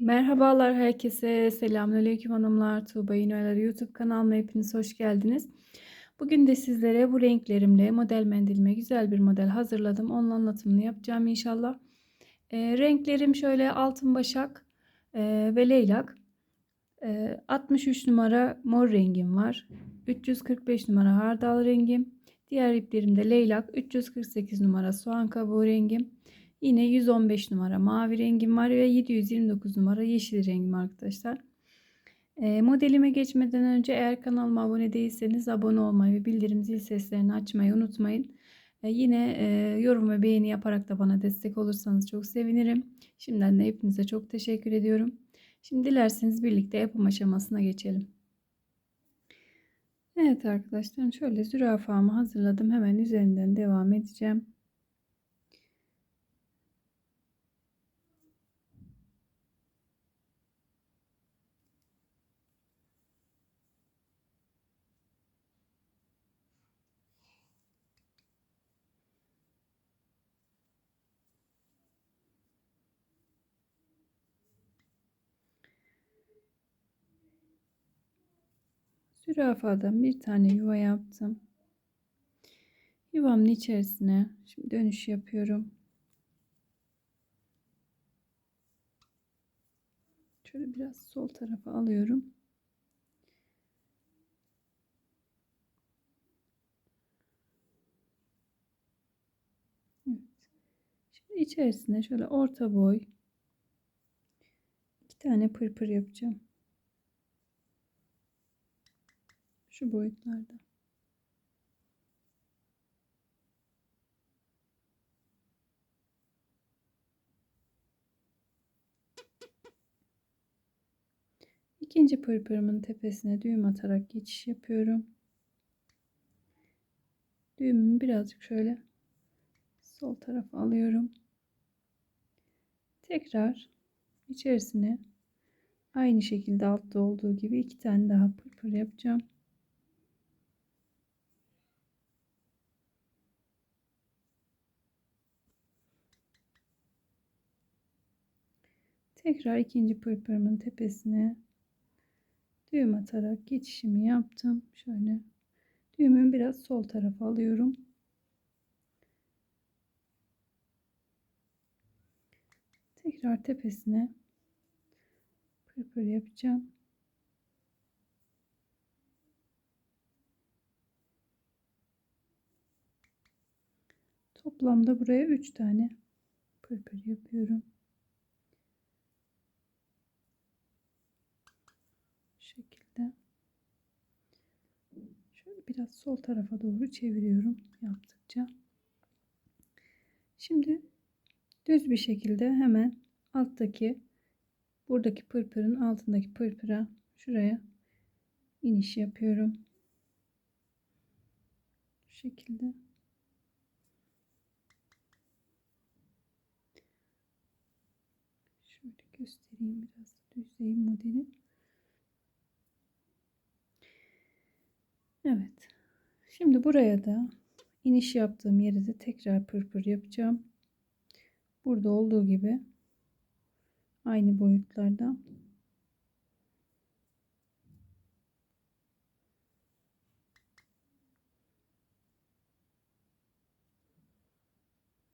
Merhabalar herkese. Selamünaleyküm hanımlar. Tuğba İnoylar YouTube kanalıma hepiniz hoş geldiniz. Bugün de sizlere bu renklerimle model mendilime güzel bir model hazırladım. Onun anlatımını yapacağım inşallah. E, renklerim şöyle altın başak e, ve leylak. E, 63 numara mor rengim var. 345 numara hardal rengim. Diğer iplerim de leylak. 348 numara soğan kabuğu rengim. Yine 115 numara mavi rengim var ve 729 numara yeşil rengim arkadaşlar. E, modelime geçmeden önce eğer kanalıma abone değilseniz abone olmayı ve bildirim zil seslerini açmayı unutmayın. E, yine e, yorum ve beğeni yaparak da bana destek olursanız çok sevinirim. Şimdiden de hepinize çok teşekkür ediyorum. Şimdi dilerseniz birlikte yapım aşamasına geçelim. Evet arkadaşlar şöyle zürafamı hazırladım. Hemen üzerinden devam edeceğim. Zürafadan bir tane yuva yaptım. Yuvamın içerisine şimdi dönüş yapıyorum. Şöyle biraz sol tarafa alıyorum. Şimdi içerisine şöyle orta boy iki tane pırpır yapacağım. Şu boyutlarda. İkinci pırpırımın tepesine düğüm atarak geçiş yapıyorum. Düğümümü birazcık şöyle sol tarafa alıyorum. Tekrar içerisine aynı şekilde altta olduğu gibi iki tane daha pırpır yapacağım. Tekrar ikinci pırpırımın tepesine düğüm atarak geçişimi yaptım. Şöyle düğümün biraz sol tarafa alıyorum. Tekrar tepesine pırpır yapacağım. Toplamda buraya 3 tane pırpır yapıyorum. şekilde şöyle biraz sol tarafa doğru çeviriyorum yaptıkça. Şimdi düz bir şekilde hemen alttaki buradaki pırpırın altındaki pırpıra şuraya iniş yapıyorum. Şu şekilde. Şöyle göstereyim biraz düzleyeyim modeli. Evet. Şimdi buraya da iniş yaptığım yere de tekrar pırpır yapacağım. Burada olduğu gibi aynı boyutlarda.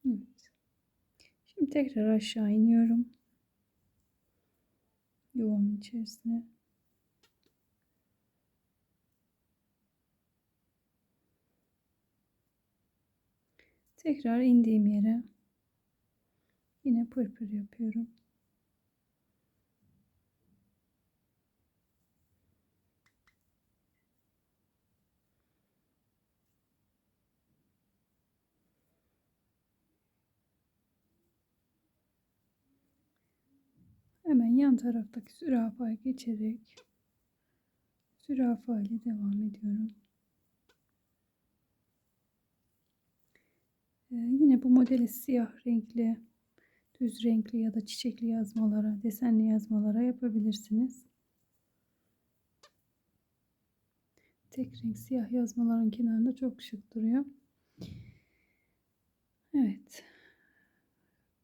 Evet. Şimdi tekrar aşağı iniyorum. Yuvamın içerisine. Tekrar indiğim yere yine pırpır yapıyorum. Hemen yan taraftaki zürafaya geçerek zürafa ile devam ediyorum. Ee, yine bu modeli siyah renkli, düz renkli ya da çiçekli yazmalara, desenli yazmalara yapabilirsiniz. Tek renk siyah yazmaların kenarında çok şık duruyor. Evet.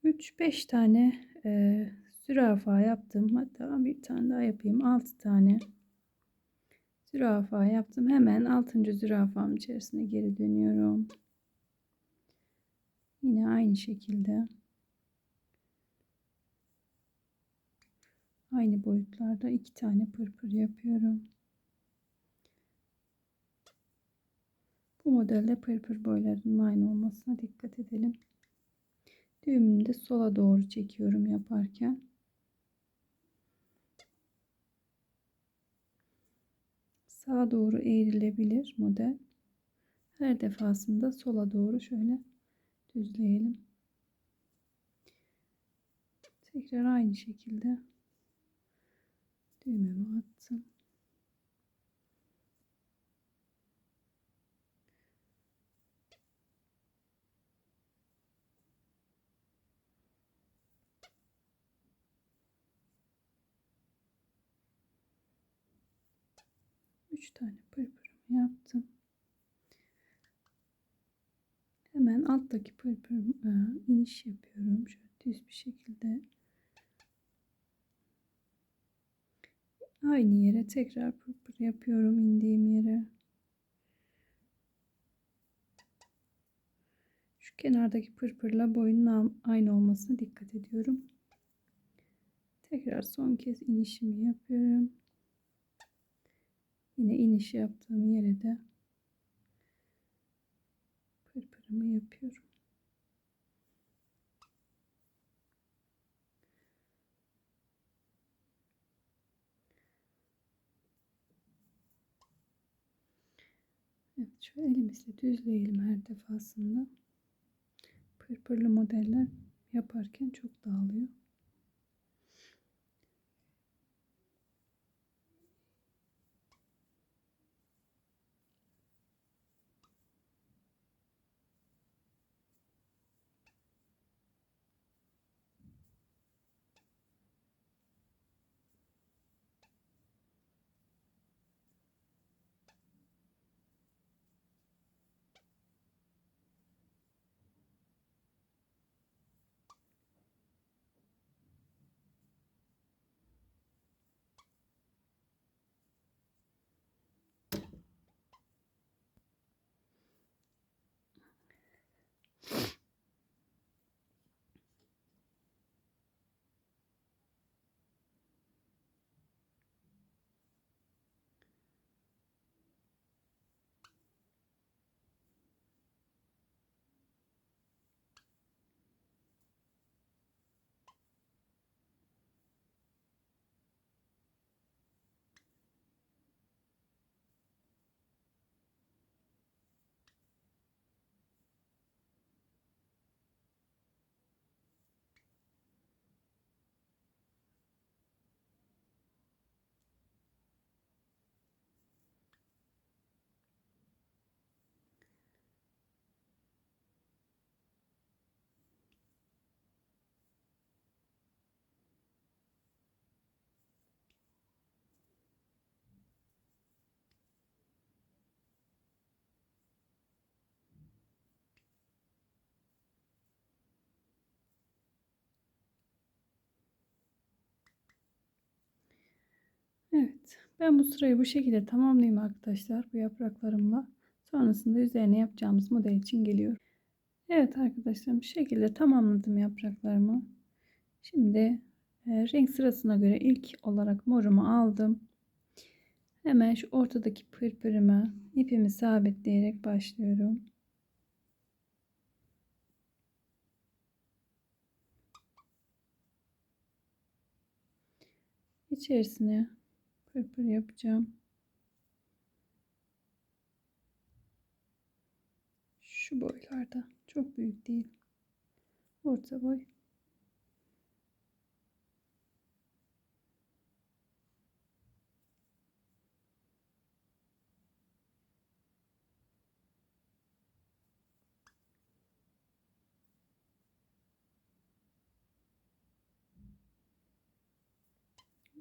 3-5 tane e, zürafa yaptım. Hatta bir tane daha yapayım. 6 tane zürafa yaptım. Hemen 6. zürafam içerisine geri dönüyorum. Yine aynı şekilde aynı boyutlarda iki tane pırpır yapıyorum. Bu modelde pırpır boylarının aynı olmasına dikkat edelim. Düğümünü de sola doğru çekiyorum yaparken. Sağa doğru eğrilebilir model. Her defasında sola doğru şöyle düzleyelim. Tekrar aynı şekilde düğmemi attım. Üç tane pırpırımı yaptım. Hemen alttaki pırpırıma iniş yapıyorum. Şöyle düz bir şekilde. Aynı yere tekrar pırpır yapıyorum indiğim yere. Şu kenardaki pırpırla boyunun aynı olmasına dikkat ediyorum. Tekrar son kez inişimi yapıyorum. Yine iniş yaptığım yere de pırpırımı yapıyorum. Evet, şöyle elimizle düzleyelim her defasında. Pırpırlı modeller yaparken çok dağılıyor. Evet. Ben bu sırayı bu şekilde tamamlayayım arkadaşlar. Bu yapraklarımla. Sonrasında üzerine yapacağımız model için geliyorum. Evet arkadaşlar bu şekilde tamamladım yapraklarımı. Şimdi e, renk sırasına göre ilk olarak morumu aldım. Hemen şu ortadaki pırpırıma ipimi sabitleyerek başlıyorum. İçerisine pırpır yapacağım. Şu boylarda. Çok büyük değil. Orta boy.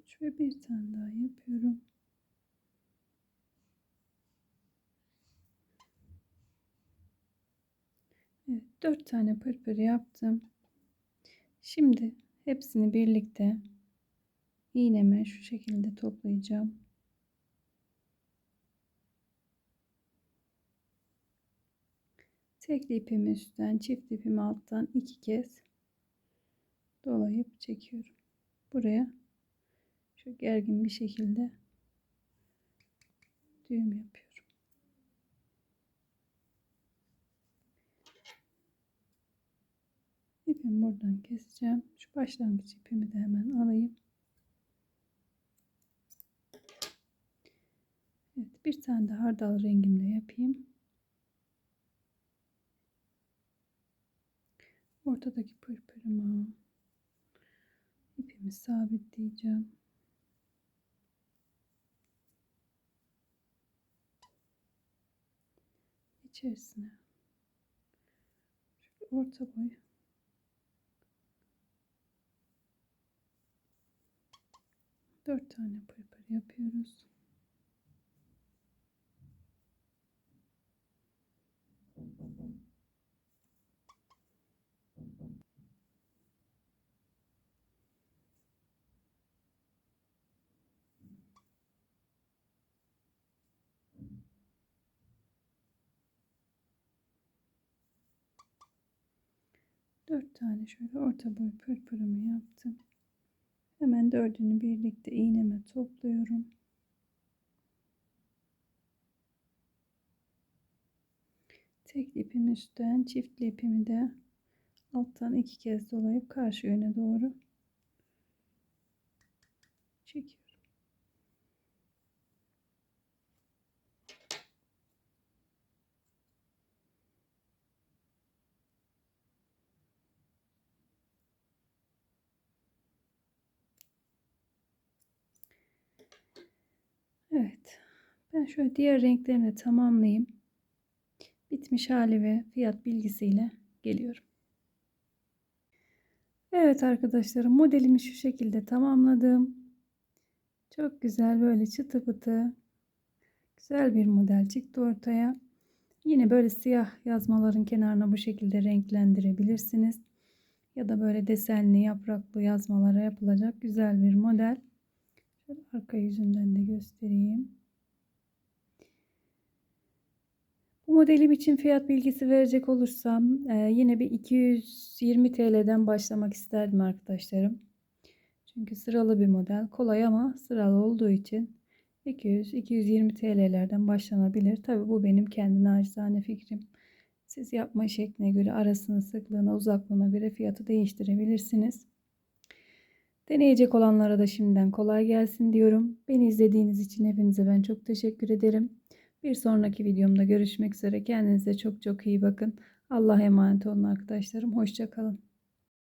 Şöyle bir tane daha yapıyorum. Evet, dört tane pırpır yaptım. Şimdi hepsini birlikte iğneme şu şekilde toplayacağım. Tek ipimi üstten, çift ipimi alttan iki kez dolayıp çekiyorum. Buraya şu gergin bir şekilde düğüm yapıyorum. İpimi buradan keseceğim. Şu başlangıç ipimi de hemen alayım. Evet, bir tane de hardal rengimle yapayım. Ortadaki pırpırıma ipimi sabitleyeceğim. İçerisine şu orta boy dört tane pırpır yapıyoruz. Dört tane şöyle orta boy pırpırımı yaptım. Hemen dördünü birlikte iğneme topluyorum. Tek ipim üstten, çift ipimi de alttan iki kez dolayıp karşı yöne doğru çekiyorum. Evet. Ben şöyle diğer renklerini tamamlayayım. Bitmiş hali ve fiyat bilgisiyle geliyorum. Evet arkadaşlarım modelimi şu şekilde tamamladım. Çok güzel böyle çıtı pıtı güzel bir model çıktı ortaya. Yine böyle siyah yazmaların kenarına bu şekilde renklendirebilirsiniz. Ya da böyle desenli yapraklı yazmalara yapılacak güzel bir model. Şöyle arka yüzünden de göstereyim. Bu modelim için fiyat bilgisi verecek olursam e, yine bir 220 TL'den başlamak isterdim arkadaşlarım. Çünkü sıralı bir model. Kolay ama sıralı olduğu için 200-220 TL'lerden başlanabilir. Tabi bu benim kendi nacizane fikrim. Siz yapma şekline göre arasını, sıklığına, uzaklığına göre fiyatı değiştirebilirsiniz. Deneyecek olanlara da şimdiden kolay gelsin diyorum. Beni izlediğiniz için hepinize ben çok teşekkür ederim. Bir sonraki videomda görüşmek üzere. Kendinize çok çok iyi bakın. Allah'a emanet olun arkadaşlarım. Hoşçakalın.